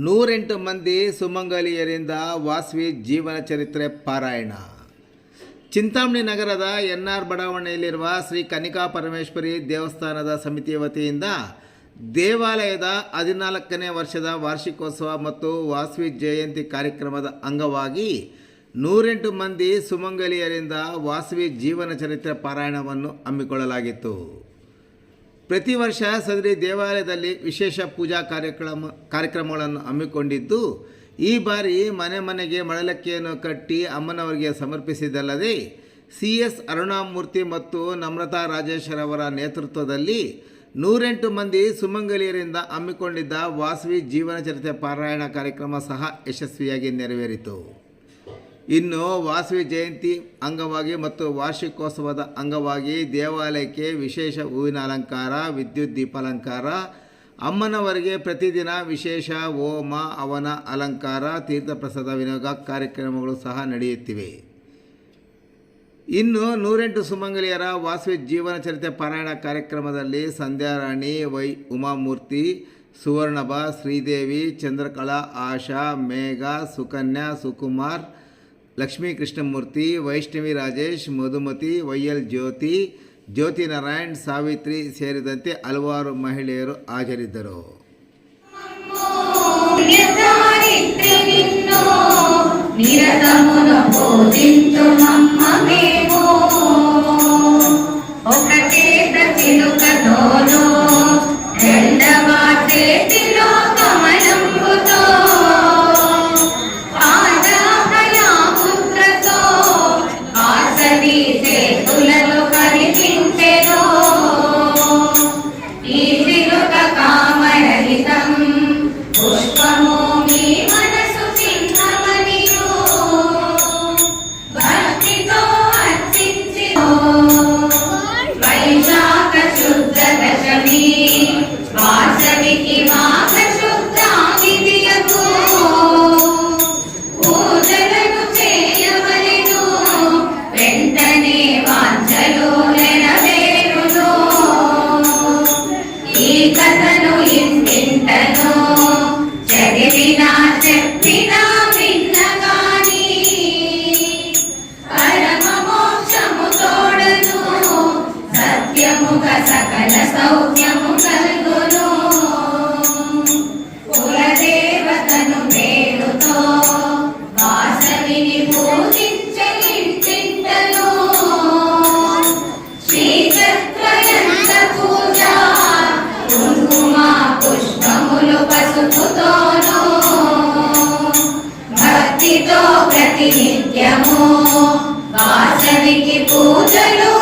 ನೂರೆಂಟು ಮಂದಿ ಸುಮಂಗಲಿಯರಿಂದ ವಾಸವಿ ಜೀವನ ಚರಿತ್ರೆ ಪಾರಾಯಣ. ಚಿಂತಾಮಣಿ ನಗರದ ಎನ್ ಆರ್ ಬಡಾವಣೆಯಲ್ಲಿರುವ ಶ್ರೀ ಕನಿಕಾ ಪರಮೇಶ್ವರಿ ದೇವಸ್ಥಾನದ ಸಮಿತಿಯ ವತಿಯಿಂದ ದೇವಾಲಯದ ಹದಿನಾಲ್ಕನೇ ವರ್ಷದ ವಾರ್ಷಿಕೋತ್ಸವ ಮತ್ತು ವಾಸವಿ ಜಯಂತಿ ಕಾರ್ಯಕ್ರಮದ ಅಂಗವಾಗಿ ನೂರೆಂಟು ಮಂದಿ ಸುಮಂಗಲಿಯರಿಂದ ವಾಸವಿ ಜೀವನ ಚರಿತ್ರೆ ಪಾರಾಯಣವನ್ನು ಹಮ್ಮಿಕೊಳ್ಳಲಾಗಿತ್ತು. ಪ್ರತಿ ವರ್ಷ ಸದರಿ ದೇವಾಲಯದಲ್ಲಿ ವಿಶೇಷ ಪೂಜಾ ಕಾರ್ಯಕ್ರಮ, ಕಾರ್ಯಕ್ರಮಗಳನ್ನು ಹಮ್ಮಿಕೊಂಡಿದ್ದು, ಈ ಬಾರಿ ಮನೆ ಮನೆಗೆ ಮಳಲಕ್ಕಿಯನ್ನು ಕಟ್ಟಿ ಅಮ್ಮನವರಿಗೆ ಸಮರ್ಪಿಸಿದ್ದಲ್ಲದೆ, ಸಿ ಎಸ್ ಅರುಣಾಮೂರ್ತಿ ಮತ್ತು ನಮ್ರತಾ ರಾಜೇಶ್ವರ ಅವರ ನೇತೃತ್ವದಲ್ಲಿ ನೂರೆಂಟು ಮಂದಿ ಸುಮಂಗಲಿಯರಿಂದ ಹಮ್ಮಿಕೊಂಡಿದ್ದ ವಾಸವಿ ಜೀವನ ಚರಿತ್ರೆ ಪಾರಾಯಣ ಕಾರ್ಯಕ್ರಮ ಸಹ ಯಶಸ್ವಿಯಾಗಿ ನೆರವೇರಿತು. ಇನ್ನು ವಾಸವಿ ಜಯಂತಿ ಅಂಗವಾಗಿ ಮತ್ತು ವಾರ್ಷಿಕೋತ್ಸವದ ಅಂಗವಾಗಿ ದೇವಾಲಯಕ್ಕೆ ವಿಶೇಷ ಹೂವಿನ ಅಲಂಕಾರ, ವಿದ್ಯುತ್ ದೀಪಾಲಂಕಾರ, ಅಮ್ಮನವರಿಗೆ ಪ್ರತಿದಿನ ವಿಶೇಷ ಹೋಮ ಅವನ ಅಲಂಕಾರ ತೀರ್ಥಪ್ರಸಾದ ವಿನಿಯೋಗ ಕಾರ್ಯಕ್ರಮಗಳು ಸಹ ನಡೆಯುತ್ತಿವೆ. ಇನ್ನು ನೂರೆಂಟು ಸುಮಂಗಲಿಯರ ವಾಸವಿ ಜೀವನ ಚರಿತ್ರೆ ಪಾರಾಯಣ ಕಾರ್ಯಕ್ರಮದಲ್ಲಿ ಸಂಧ್ಯಾರಾಣಿ, ವೈ ಉಮಾಮೂರ್ತಿ ಸುವರ್ಣಭ ಶ್ರೀದೇವಿ, ಚಂದ್ರಕಲಾ, ಆಶಾ, ಮೇಘ, ಸುಕನ್ಯಾ, ಸುಕುಮಾರ್ ಲಕ್ಷ್ಮೀ ಕೃಷ್ಣಮೂರ್ತಿ ವೈಷ್ಣವಿ ರಾಜೇಶ್ ಮಧುಮತಿ ವೈಎಲ್ ಜ್ಯೋತಿ ಜ್ಯೋತಿ ನಾರಾಯಣ್ ಸಾವಿತ್ರಿ ಸೇರಿದಂತೆ ಹಲವಾರು ಮಹಿಳೆಯರು ಹಾಜರಿದ್ದರು పుణ్యచారిత్రి నిన్నో నిరతమును పూజించు నమ్మమేమో ఒకటే చిలుకతోనూ వాసవికి పూజలు.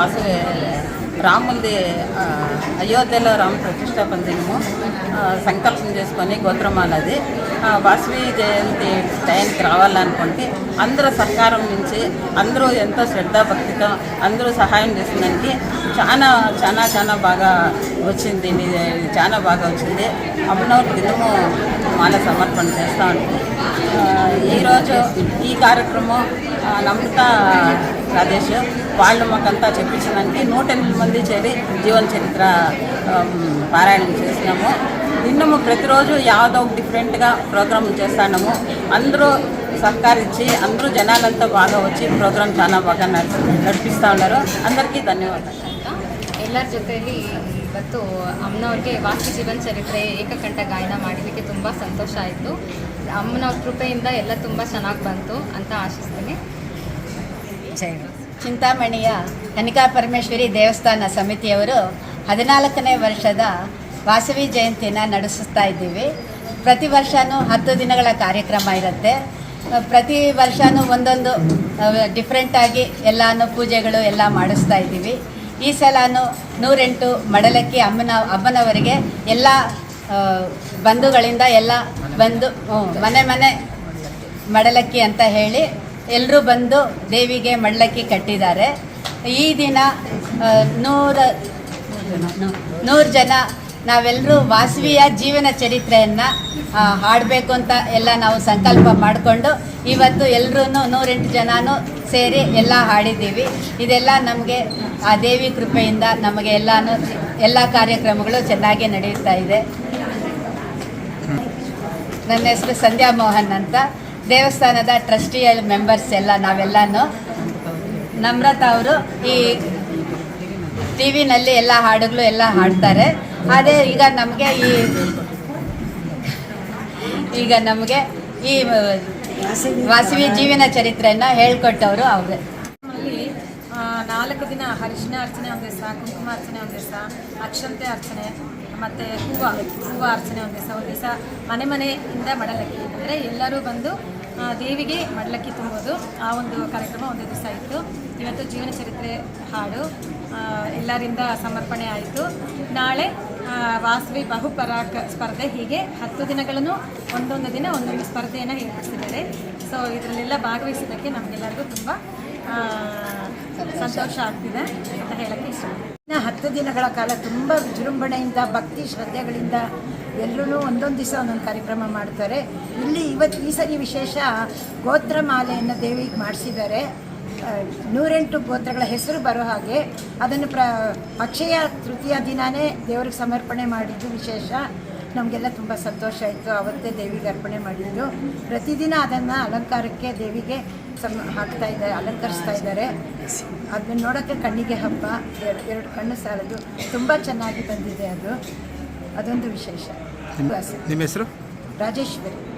రెండు వాసు అయోధ్యలో రామ ప్రతిష్టాపన దినము సంకల్పం చేసుకొని గోత్రమాలది వాసవి జయంతి టైంకి రావాలనుకుంటే అందరూ సహకారం నుంచి అందరూ ఎంతో శ్రద్ధాభక్తితో అందరూ సహాయం చేసిందానికి చాలా చాలా చాలా బాగా వచ్చింది. చాలా బాగా వచ్చింది. అభినవ్ దినము మాల సమర్పణ చేస్తూ ఉంటుంది ఈరోజు ఈ కార్యక్రమం ఆ, నమ్రత రాజేష్ వాళ్ళు మాకంతా చెప్పించడానికి నూట ఎనిమిది మంది చేరి జీవన చరిత్ర ఆమ్, పారాయణం చేసినాము నిన్నము ప్రతిరోజు యాదో ఒక డిఫరెంట్గా ప్రోగ్రామ్ చేస్తున్నాము అందరూ సహకరించి అందరూ జనాలంతా బాగా వచ్చి ప్రోగ్రామ్ చాలా బాగా నడిపి నడిపిస్తూ ఉన్నారు అందరికీ ధన్యవాదాలు ಅಂತ ಎಲ್ಲರ ಜೊತೆಯಲ್ಲಿ ಇವತ್ತು ಅಮ್ಮನವ್ರಿಗೆ ವಾಸ್ತು ಜೀವನ ಚರಿತ್ರೆ ಏಕಕಂಠ ಗಾಯನ ಮಾಡಿದ್ದಕ್ಕೆ ತುಂಬ ಸಂತೋಷ ಆಯಿತು ಅಮ್ಮನವ್ರ ಕೃಪೆಯಿಂದ ಎಲ್ಲ ತುಂಬ ಚೆನ್ನಾಗಿ ಬಂತು ಅಂತ ಆಶಿಸ್ತೀನಿ ಚಿಂತಾಮಣಿಯ ಕನಿಕಾ ಪರಮೇಶ್ವರಿ ದೇವಸ್ಥಾನ ಸಮಿತಿಯವರು ಹದಿನಾಲ್ಕನೇ ವರ್ಷದ ವಾಸವಿ ಜಯಂತಿನ ನಡೆಸುತ್ತಾ ಇದ್ದೀವಿ. ಪ್ರತಿ ವರ್ಷವೂ ಹತ್ತು ದಿನಗಳ ಕಾರ್ಯಕ್ರಮ ಇರುತ್ತೆ. ಪ್ರತಿ ವರ್ಷವೂ ಒಂದೊಂದು ಡಿಫ್ರೆಂಟಾಗಿ ಎಲ್ಲನೂ ಪೂಜೆಗಳು ಎಲ್ಲ ಮಾಡಿಸ್ತಾ ಇದ್ದೀವಿ. ಈ ಸಲನೂ ನೂರೆಂಟು ಮಡಲಕ್ಕಿ ಅಮ್ಮನ, ಅಮ್ಮನವರಿಗೆ ಎಲ್ಲ ಬಂಧುಗಳಿಂದ ಎಲ್ಲ ಬಂದು ಮನೆ ಮನೆ ಮಡಲಕ್ಕಿ ಅಂತ ಹೇಳಿ ಎಲ್ಲರೂ ಬಂದು ದೇವಿಗೆ ಮಳ್ಳಕ್ಕಿ ಕಟ್ಟಿದ್ದಾರೆ. ಈ ದಿನ ನೂರ, ನೂರು ಜನ ನಾವೆಲ್ಲರೂ ವಾಸವಿಯ ಜೀವನ ಚರಿತ್ರೆಯನ್ನು ಹಾಡಬೇಕು ಅಂತ ಎಲ್ಲ ನಾವು ಸಂಕಲ್ಪ ಮಾಡಿಕೊಂಡು ಇವತ್ತು ಎಲ್ಲರೂ ನೂರೆಂಟು ಜನನೂ ಸೇರಿ ಎಲ್ಲ ಹಾಡಿದ್ದೀವಿ. ಇದೆಲ್ಲ ನಮಗೆ ಆ ದೇವಿ ಕೃಪೆಯಿಂದ ನಮಗೆ ಎಲ್ಲನೂ, ಎಲ್ಲ ಕಾರ್ಯಕ್ರಮಗಳು ಚೆನ್ನಾಗಿ ನಡೆಯುತ್ತಾ ಇದೆ. ನನ್ನ ಹೆಸರು ಸಂಧ್ಯಾ ಮೋಹನ್ ಅಂತ. ದೇವಸ್ಥಾನದ ಟ್ರಸ್ಟಿಯ ಮೆಂಬರ್ಸ್ ಎಲ್ಲ ನಾವೆಲ್ಲನೂ. ನಮ್ರತ ಅವರು ಈ ಟಿ ವಿನಲ್ಲಿ ಎಲ್ಲ ಹಾಡುಗಳು ಎಲ್ಲ ಹಾಡ್ತಾರೆ. ಅದೇ ಈಗ ನಮಗೆ ಈ ಈಗ ನಮಗೆ ಈ ವಾಸವಿ ಜೀವನ ಚರಿತ್ರೆಯನ್ನು ಹೇಳ್ಕೊಟ್ಟವರು ಅವರೇ. ನಾಲ್ಕು ದಿನ ಅರಿಶಿನ ಅರ್ಚನೆ ಒಂದು ದಿವಸ, ಕುಂಕುಮ ಅರ್ಚನೆ ಒಂದು ದಿವಸ, ಅಕ್ಷಂತೆ ಅರ್ಚನೆ, ಮತ್ತು ಹೂವು ಹೂವು ಅರ್ಚನೆ ಒಂದು ದಿವಸ. ಒಂದು ದಿವಸ ಮನೆ ಮನೆಯಿಂದ ಮಡಲಕ್ಕಿ. ಅಂದರೆ ಎಲ್ಲರೂ ಬಂದು ದೇವಿಗೆ ಮಡಲಕ್ಕಿ ತುಂಬೋದು. ಆ ಒಂದು ಕಾರ್ಯಕ್ರಮ ಒಂದು ದಿವಸ ಇತ್ತು. ಇವತ್ತು ಜೀವನ ಚರಿತ್ರೆ ಹಾಡು. ಎಲ್ಲರಿಂದ ಸಮರ್ಪಣೆ ಆಯಿತು. ನಾಳೆ ವಾಸವಿ ಬಹುಪರಾಕ್ ಸ್ಪರ್ಧೆ ಹೀಗೆ ಹತ್ತು ದಿನಗಳನ್ನು ಒಂದೊಂದು ದಿನ ಒಂದೊಂದು ಸ್ಪರ್ಧೆಯನ್ನು ಏರ್ಪಡಿಸಿದ್ದಾರೆ. ಸೊ ಇದರಲ್ಲೆಲ್ಲ ಭಾಗವಹಿಸೋದಕ್ಕೆ ನಮಗೆಲ್ಲರಿಗೂ ತುಂಬ ಸಂತೋಷ ಆಗ್ತಿದೆ ಅಂತ ಹೇಳಕ್ಕೆ ಇಷ್ಟ ಇನ್ನು ಹತ್ತು ದಿನಗಳ ಕಾಲ ತುಂಬ ವಿಜೃಂಭಣೆಯಿಂದ, ಭಕ್ತಿ ಶ್ರದ್ಧೆಗಳಿಂದ ಎಲ್ಲರೂ ಒಂದೊಂದು ದಿವಸ ಒಂದೊಂದು ಕಾರ್ಯಕ್ರಮ ಮಾಡ್ತಾರೆ. ಇಲ್ಲಿ ಇವತ್ತು ಈ ಸರಿ ವಿಶೇಷ ಗೋತ್ರ ಮಾಲೆಯನ್ನು ದೇವಿಗೆ ಮಾಡಿಸಿದ್ದಾರೆ. ನೂರೆಂಟು ಗೋತ್ರಗಳ ಹೆಸರು ಬರೋ ಹಾಗೆ ಅದನ್ನು ಪ್ರ, ಅಕ್ಷಯ ತೃತೀಯ ದಿನಾನೇ ದೇವ್ರಿಗೆ ಸಮರ್ಪಣೆ ಮಾಡಿದ್ದು ವಿಶೇಷ. ನಮಗೆಲ್ಲ ತುಂಬ ಸಂತೋಷ ಆಯಿತು, ಅವತ್ತೇ ದೇವಿಗೆ ಅರ್ಪಣೆ ಮಾಡಿದ್ದು. ಪ್ರತಿದಿನ ಅದನ್ನು ಅಲಂಕಾರಕ್ಕೆ ದೇವಿಗೆ ಸಮ್ ಹಾಕ್ತಾ ಇದ್ದಾರೆ ಅಲಂಕರಿಸ್ತಾ ಇದ್ದಾರೆ. ಅದನ್ನ ನೋಡೋಕ್ಕೆ ಕಣ್ಣಿಗೆ ಹಬ್ಬ. ಎರಡು ಎರಡು ಕಣ್ಣು ಸಾಲದು. ತುಂಬ ಚೆನ್ನಾಗಿ ಬಂದಿದೆ ಅದು. ಅದೊಂದು ವಿಶೇಷ. ನಿಮ್ಮ ಹೆಸರು? ರಾಜೇಶ್ವರಿ.